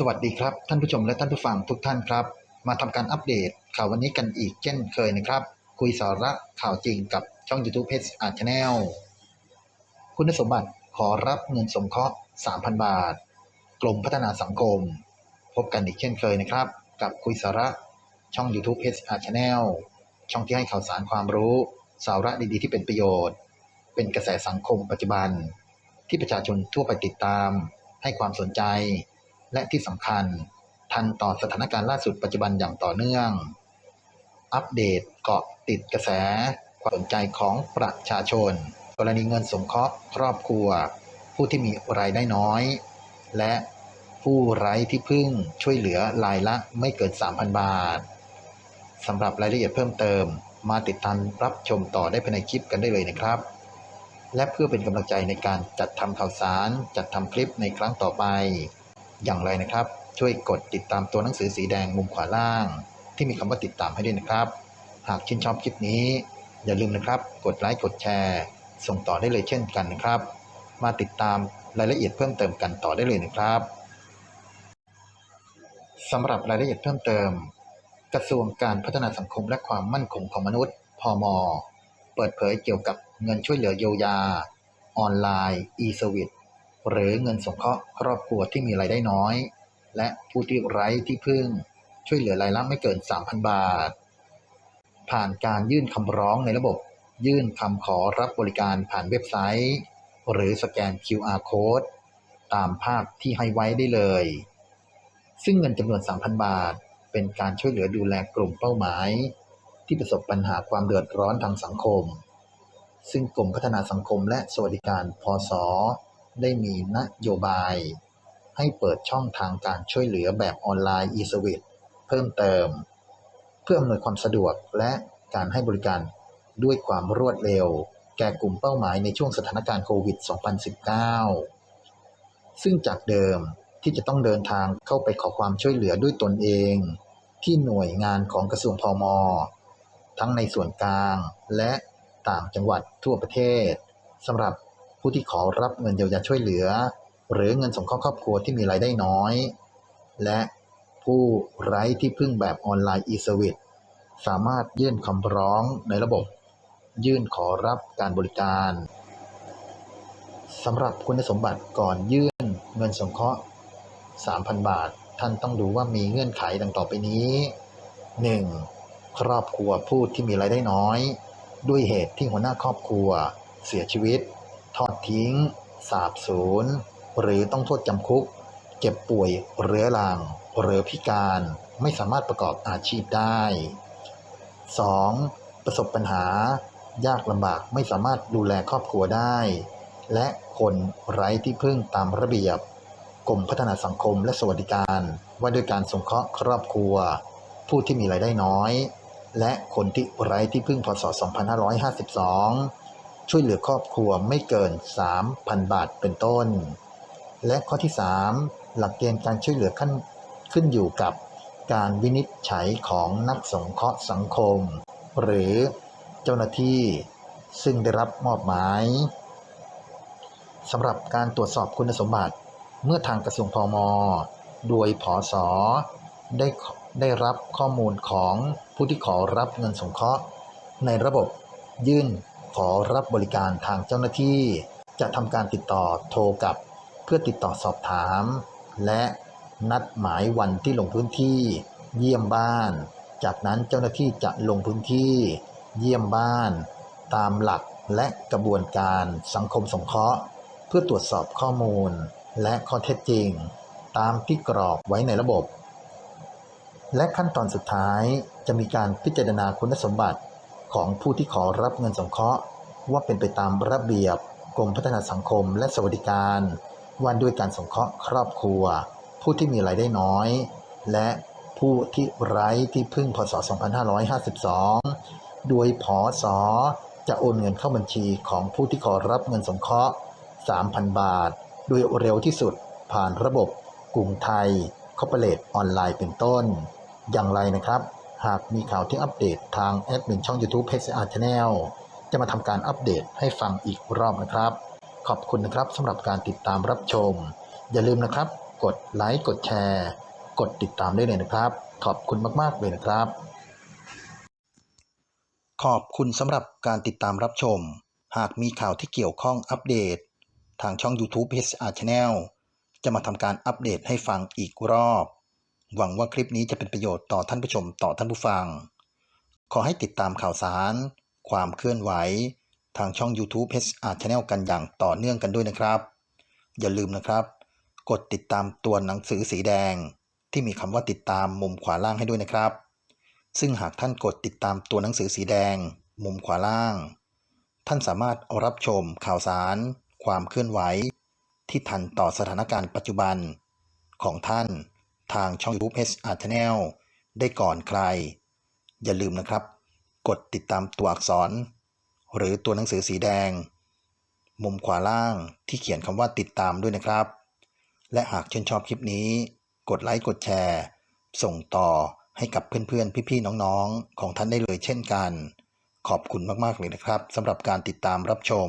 สวัสดีครับ ท่านผู้ชมและท่านผู้ฟังทุกท่านครับ มาทำการอัปเดตข่าววันนี้กันอีกเช่นเคยนะครับ คุยสาระข่าวจริงกับช่อง YouTube เพจอาร์ชแนลคุณสมบัติขอรับเงินสงเคราะห์ 3,000 บาท กรมพัฒนาสังคม พบกันอีกเช่นเคยนะครับ กับคุยสาระช่อง YouTube เพจอาร์ชแนลช่องที่ให้ข่าวสารความรู้ สาระดีๆ ที่เป็นประโยชน์ เป็นกระแสสังคมปัจจุบัน ที่ประชาชนทั่วไปติดตาม ให้ความสนใจ และที่สำคัญ ทันต่อสถานการณ์ล่าสุดปัจจุบันอย่างต่อเนื่อง อัปเดตเกาะติดกระแส ความสนใจของประชาชน กรณีเงินสงเคราะห์ครอบครัว ผู้ที่มีรายได้น้อย และผู้ไร้ที่พึ่งช่วยเหลือรายละไม่เกิน 3,000 บาทสำหรับรายละเอียดเพิ่มเติม มาติดตามรับชมต่อได้ภายในคลิปกันได้เลยนะครับ และเพื่อเป็นกำลังใจในการจัดทำข่าวสาร จัดทำคลิปในครั้งต่อไป อย่างไรนะครับ ช่วยกดติดตามตัวหนังสือสีแดงมุมขวาล่าง ที่มีคำว่าติดตามให้ด้วยนะครับ หากชื่นชอบคลิปนี้ อย่าลืมนะครับ กดไลค์กดแชร์ ส่งต่อได้เลยเช่นกันนะครับ มาติดตามรายละเอียดเพิ่มเติมกันต่อได้เลยนะครับสำหรับรายละเอียดเพิ่มเติม กระทรวงการพัฒนาสังคมและความมั่นคงของมนุษย์ พม เปิดเผยเกี่ยวกับเงินช่วยเหลือเยียวยา ออนไลน์ e-service หรือเงินสงเคราะห์ครอบครัวที่มีรายได้น้อย และผู้ที่ไร้ที่พึ่ง ช่วยเหลือรายละไม่เกิน 3,000 บาท ผ่านการยื่นคำร้องในระบบ ยื่นคำขอรับบริการผ่านเว็บไซต์ หรือสแกน QR code ตามภาพที่ให้ไว้ได้เลย ซึ่งเงินจำนวน 3,000 บาท เป็นการช่วยเหลือดูแลกลุ่มเป้าหมาย ที่ประสบปัญหาความเดือดร้อนทางสังคม ซึ่งกรมพัฒนาสังคมและสวัสดิการพศ ได้มีนโยบาย ให้เปิดช่องทางการช่วยเหลือแบบออนไลน์ e-service เพิ่มเติม เพื่ออำนวยความสะดวกและการให้บริการด้วยความรวดเร็ว แก่กลุ่มเป้าหมายในช่วงสถานการณ์โควิด 2019 ซึ่งจากเดิมที่จะต้องเดินทางเข้าไปขอความช่วยเหลือด้วยตนเอง ที่หน่วยงานของกระทรวงพมทั้งในส่วนกลางและต่างจังหวัดทั่วประเทศสำหรับ ผู้ที่ขอรับเงินเยียวยาช่วยเหลือ หรือเงินสงเคราะห์ครอบครัวที่มีรายได้น้อย และผู้ไร้ที่พึ่งแบบออนไลน์ e-service สามารถยื่นคำร้องในระบบ ยื่นขอรับการบริการสำหรับคุณสมบัติก่อนยื่นเงินสงเคราะห์ 3,000 บาท ท่านต้องดูว่ามีเงื่อนไขดังต่อไปนี้ 1. ครอบครัวผู้ที่มีรายได้น้อย ด้วยเหตุที่หัวหน้าครอบครัวเสียชีวิต ทอดทิ้ง สาบสูญ หรือต้องโทษจำคุก เจ็บป่วยเรื้อรัง หรือพิการไม่สามารถประกอบอาชีพได้ 2. ประสบปัญหา ยากลำบากไม่สามารถดูแลครอบครัวได้ และคนไร้ที่พึ่งตามระเบียบกรมพัฒนาสังคมและสวัสดิการ ว่าด้วยการสงเคราะห์ครอบครัว ผู้ที่มีรายได้น้อย และคนที่ไร้ที่พึ่งพศ 2552 ช่วยเหลือครอบครัวไม่เกิน 3,000 บาทเป็นต้น และข้อที่ 3 หลักเกณฑ์การช่วยเหลือขั้นขึ้นอยู่กับการวินิจฉัยของนักสงเคราะห์สังคม หรือเจ้าหน้าที่ซึ่งได้รับมอบหมายสำหรับการตรวจสอบคุณสมบัติ เมื่อทางกระทรวงพมโดยผอสอได้ได้รับข้อมูลของผู้ที่ขอรับเงินสงเคราะห์ ในระบบยื่น ขอรับบริการทางเจ้าหน้าที่ จะทำการติดต่อโทรกับ เพื่อติดต่อสอบถาม และนัดหมายวันที่ลงพื้นที่ เยี่ยมบ้าน จากนั้นเจ้าหน้าที่จะลงพื้นที่ เยี่ยมบ้าน ตามหลักและกระบวนการสังคมสงเคราะห์ เพื่อตรวจสอบข้อมูล และข้อเท็จจริง ตามที่กรอกไว้ในระบบ และขั้นตอนสุดท้ายจะมีการพิจารณาคุณสมบัติ ของผู้ที่ขอรับเงินสงเคราะห์ ว่าเป็นไปตามระเบียบกรมพัฒนาสังคมและสวัสดิการว่าด้วยการสงเคราะห์ครอบครัว ผู้ที่มีรายได้น้อย และผู้ที่ไร้ที่พึ่งพศ 2552 โดยพอสอจะโอนเงินเข้าบัญชีของผู้ที่ขอรับเงินสงเคราะห์ 3,000 บาท โดยเร็วที่สุดผ่านระบบกรุงไทยคอร์ปอเรทออนไลน์เป็นต้น อย่างไรนะครับ หากมีข่าวที่อัปเดตทางแอดมินช่อง YouTube p a g e r Channel จะมาทำการอัปเดตให้ฟังอีกรอบนะครับ ขอบคุณนะครับสำหรับการติดตามรับชม อย่าลืมนะครับ กดไลค์กดแชร์ กดติดตามได้เลยนะครับ ขอบคุณมากๆเลยนะครับ ขอบคุณสำหรับการติดตามรับชม หากมีข่าวที่เกี่ยวข้องอัปเดต ทางช่อง YouTube HR Channel จะมาทำการอัปเดตให้ฟังอีกรอบ หวังว่าคลิปนี้จะเป็นประโยชน์ต่อท่านผู้ชมต่อท่านผู้ฟัง ขอให้ติดตามข่าวสาร ความเคลื่อนไหว ทางช่อง YouTube HR Channel กันอย่างต่อเนื่องกันด้วยนะครับ อย่าลืมนะครับ กดติดตามตัวหนังสือสีแดง ที่มีคำว่าติดตามมุมขวาล่างให้ด้วยนะครับ ซึ่งหากท่านกดติดตามตัวหนังสือสีแดง มุมขวาล่าง ท่านสามารถรับชมข่าวสาร ความเคลื่อนไหว ที่ทันต่อสถานการณ์ปัจจุบันของท่าน ทางช่อง YouTube HR Channel ได้ก่อนใคร อย่าลืมนะครับ กดติดตามตัวอักษร หรือตัวหนังสือสีแดง มุมขวาล่างที่เขียนคำว่าติดตามด้วยนะครับ และหากชื่นชอบคลิปนี้ กดไลค์กดแชร์ ส่งต่อให้กับเพื่อนๆ พี่ๆ น้องๆ ของท่านได้เลยเช่นกัน ขอบคุณมากๆเลยนะครับสำหรับการติดตามรับชม